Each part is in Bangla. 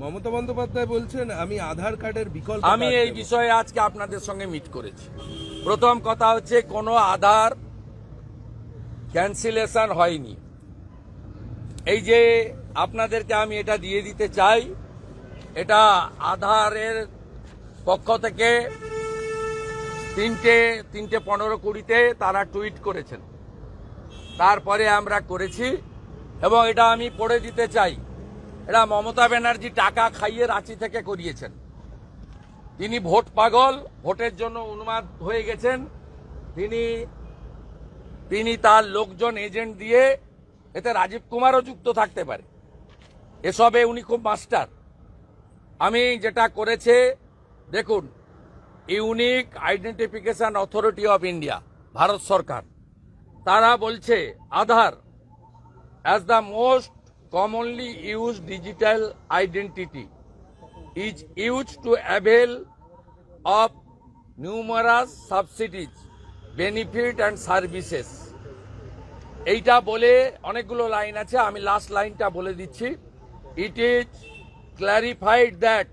মমতা বন্দ্যোপাধ্যায় বলছেন আমি আধার কার্ডের বিকল্প আমি এই বিষয়ে আজকে আপনাদের সঙ্গে মিট করেছি। প্রথম কথা হচ্ছে কোনো আধার ক্যান্সেলেশন হয়নি। এই যে আপনাদেরকে আমি এটা দিয়ে দিতে চাই এটা আধারের পক্ষ থেকে তিনটে তিনটে পনেরো কুড়িতে তারা টুইট করেছেন। তারপরে আমরা করেছি এবং এটা আমি পড়ে দিতে চাই। এটা মমতা ব্যানার্জি টাকা খাইয়ে রাঁচি থেকে করিয়েছেন। তিনি ভোট পাগল, ভোটের জন্য উন্মাদ হয়ে গেছেন। তিনি তিনি তার লোকজন এজেন্ট দিয়ে এতে রাজীব কুমারও যুক্ত থাকতে পারে। এসবে উনি খুব মাস্টার। আমি যেটা করেছে, দেখুন, unique identification authority of India, Bharat সরকার। তারা বলছে, Aadhaar as the most commonly use digital identity is use to avail of numerous subsidies benefit and services এইটা বলে অনেকগুলো লাইন আছে, আমি লাস্ট লাইনটা বলে দিচ্ছি। It is clarified that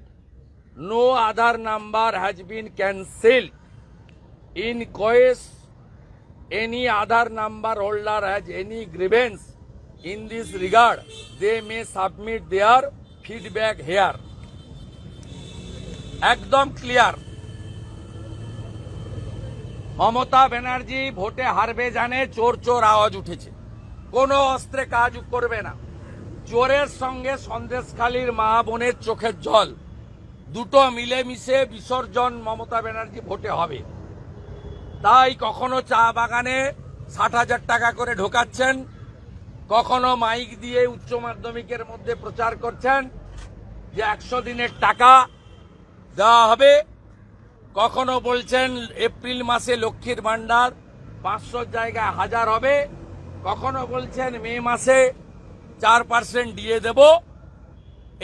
no Aadhaar number has been cancel in case any Aadhaar number holder has any grievance in this regard, they may submit their feedback here. একদম ক্লিয়ার মমতা ব্যানার্জি ভোটে হারবে জানে চোর চোর আওয়াজ উঠেছে। কোনো অস্ত্রে কাজ করবে না। চোরের সঙ্গে সন্দেশখালীর মা বোনের চোখের জল। দুটো মিলেমিশে বিসর্জন মমতা ব্যানার্জি ভোটে হবে। তাই কখনো চা বাগানে ষাট হাজার টাকা করে ঢোকাচ্ছেন কখনো মাইক দিয়ে উচ্চ মাধ্যমিকের মধ্যে প্রচার করছেন যে একশো দিনের টাকা দেওয়া হবে। কখনো বলছেন এপ্রিল মাসে লক্ষ্মীর ভাণ্ডার পাঁচশো জায়গায় হাজার হবে। কখনো বলছেন মে মাসে চার পার্সেন্ট দিয়ে দেব।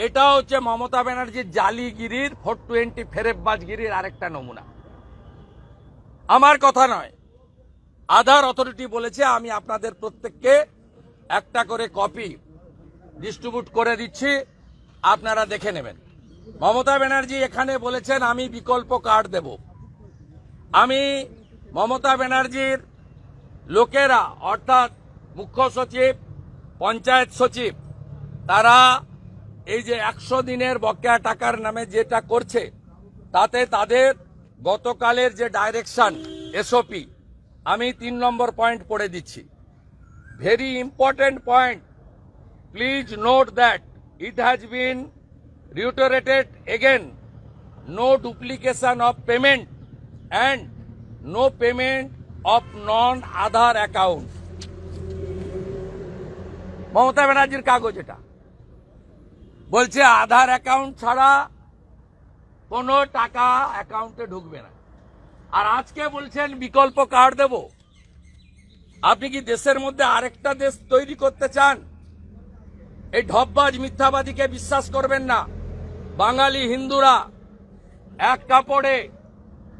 এটা হচ্ছে মমতা ব্যানার্জির জালিগিরির, ফোর টোয়েন্টি ফেরেববাজগিরির আরেকটা নমুনা। আমার কথা নয়। আধার অথরিটি বলেছে, আমি আপনাদের প্রত্যেককে একটা করে কপি ডিস্ট্রিবিউট করে দিচ্ছি, আপনারা দেখে নেবেন। মমতা ব্যানার্জি এখানে বলেছেন, আমি বিকল্প কার্ড দেব। আমি মমতা ব্যানার্জির লোকেরা, অর্থাৎ মুখ্য সচিব, পঞ্চায়েত সচিব, তারা এই যে একশো দিনের বকেয়া টাকার নামে যেটা করছে, তাতে তাদের গতকালের যে ডাইরেকশন এসওপি আমি তিন নম্বর পয়েন্ট পড়ে দিচ্ছি। Very important point please note that it has been reiterated again. No duplication of payment and no payment of non Aadhaar account. Mamata ব্যানার্জির কাগজ এটা। বলছে আধার অ্যাকাউন্ট ছাড়া কোনো টাকা অ্যাকাউন্টে ঢুকবে না। আর আজকে বলছেন বিকল্প কার্ড দেব। আপনি কি দেশের মধ্যে আরেকটা দেশ তৈরি করতে চান? এই ঢপবাজ মিথ্যাবাদীকে বিশ্বাস করবেন না। বাঙালি হিন্দুরা এক কাপড়ে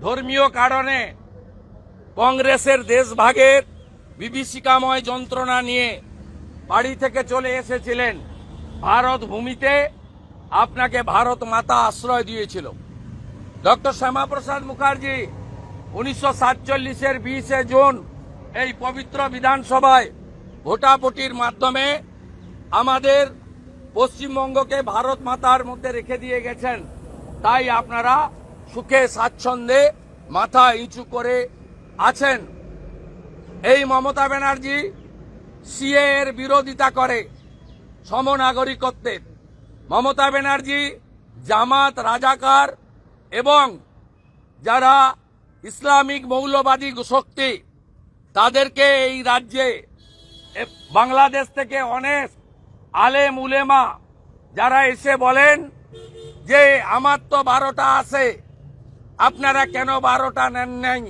ধর্মীয় কারণে কংগ্রেসের দেশভাগের বিভীষিকাময় যন্ত্রণা নিয়ে বাড়ি থেকে চলে এসেছিলেন। ভারত ভূমিতে আপনাকে ভারত মাতা আশ্রয় দিয়েছিল। ডক্টর শ্যামাপ্রসাদ মুখার্জি উনিশশো সাতচল্লিশের বিশে জুন এই পবিত্র বিধানসভায় ভোটাভুটির মাধ্যমে আমাদের পশ্চিমবঙ্গকে ভারত মাতার মধ্যে রেখে দিয়ে গেছেন। তাই আপনারা সুখে, স্বাচ্ছন্দ্যে মাথা ইঁচু করে আছেন। এই মমতা ব্যানার্জি সিএ এর বিরোধিতা করে সমনাগরিকত্বের মমতা ব্যানার্জি জামাত, রাজাকার এবং যারা ইসলামিক মৌলবাদী শক্তি তাদেরকে এই রাজ্যে বাংলাদেশ থেকে অনেক আলেম উলেমা যারা এসে বলেন যে, আমার তো বারোটা আছে, আপনারা কেন বারোটা নেন নাই?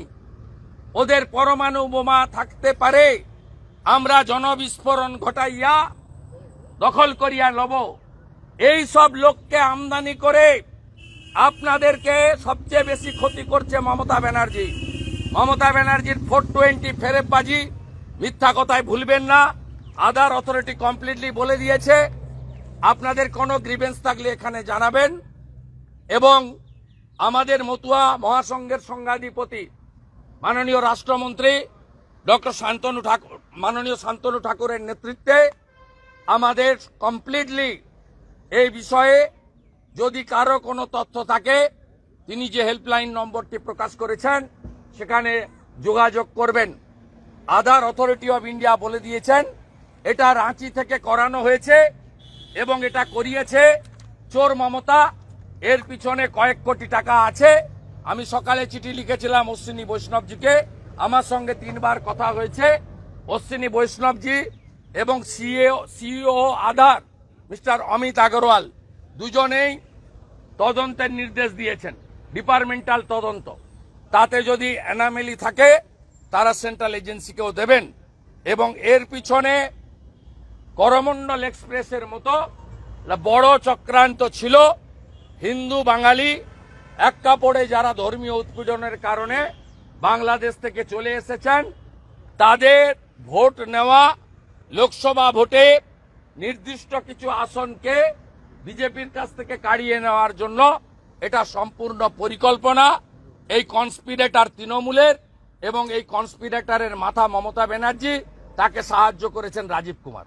ওদের পরমাণু বোমা থাকতে পারে, আমরা জনবিস্ফোরণ ঘটাইয়া দখল করিয়া লব। এই সব লোককে আমদানি করে আপনাদেরকে সবচেয়ে বেশি ক্ষতি করছে মমতা ব্যানার্জি। মমতা ব্যানার্জির ফোর টোয়েন্টি ফেরেববাজি মিথ্যা কথায় ভুলবেন না। আদার অথরিটি কমপ্লিটলি বলে দিয়েছে। আপনাদের কোনো গ্রিভেন্স থাকলে এখানে জানাবেন। এবং আমাদের মতুয়া মহাসংঘের সংঘাধিপতি, মাননীয় রাষ্ট্রমন্ত্রী ডক্টর শান্তনু ঠাকুর, মাননীয় শান্তনু ঠাকুরের নেতৃত্বে আমাদের কমপ্লিটলি এই বিষয়ে যদি কারও কোনো তথ্য থাকে, তিনি যে হেল্পলাইন নম্বরটি প্রকাশ করেছেন সেখানে যোগাযোগ করবেন। আধার অথরিটি অফ ইন্ডিয়া বলে দিয়েছেন, এটা রাঁচি থেকে করানো হয়েছে এবং এটা করিয়েছে চোর মমতা। এর পিছনে কয়েক কোটি টাকা আছে। আমি সকালে চিঠি লিখেছিলাম অশ্বিনী বৈষ্ণবজিকে। আমার সঙ্গে তিনবার কথা হয়েছে অশ্বিনী বৈষ্ণবজি এবং CA CEO Aadhaar mister Amit Agarwal. দুজনেই তদন্তের নির্দেশ দিয়েছেন, ডিপার্টমেন্টাল তদন্ত। তাতে যদি অ্যানামেলি থাকে, তারা সেন্ট্রাল এজেন্সিকেও দেবেন। এবং এর পিছনে করমণ্ডল এক্সপ্রেসের মতো বড় চক্রান্ত ছিল, হিন্দু, বাঙালি, এক কাপড়ে যারা ধর্মীয় উৎপীড়নের কারণে বাংলাদেশ থেকে চলে এসেছেন, তাদের ভোট নেওয়া, লোকসভা ভোটে নির্দিষ্ট কিছু আসনকে বিজেপির কাছ থেকে কাড়িয়ে নেওয়ার জন্য এটা সম্পূর্ণ পরিকল্পনা। এই কনস্পিরেটার তৃণমূলের এবং এই কনস্পিরেটারের মাথা মমতা ব্যানার্জি তাকে সাহায্য করেছেন রাজীব কুমার।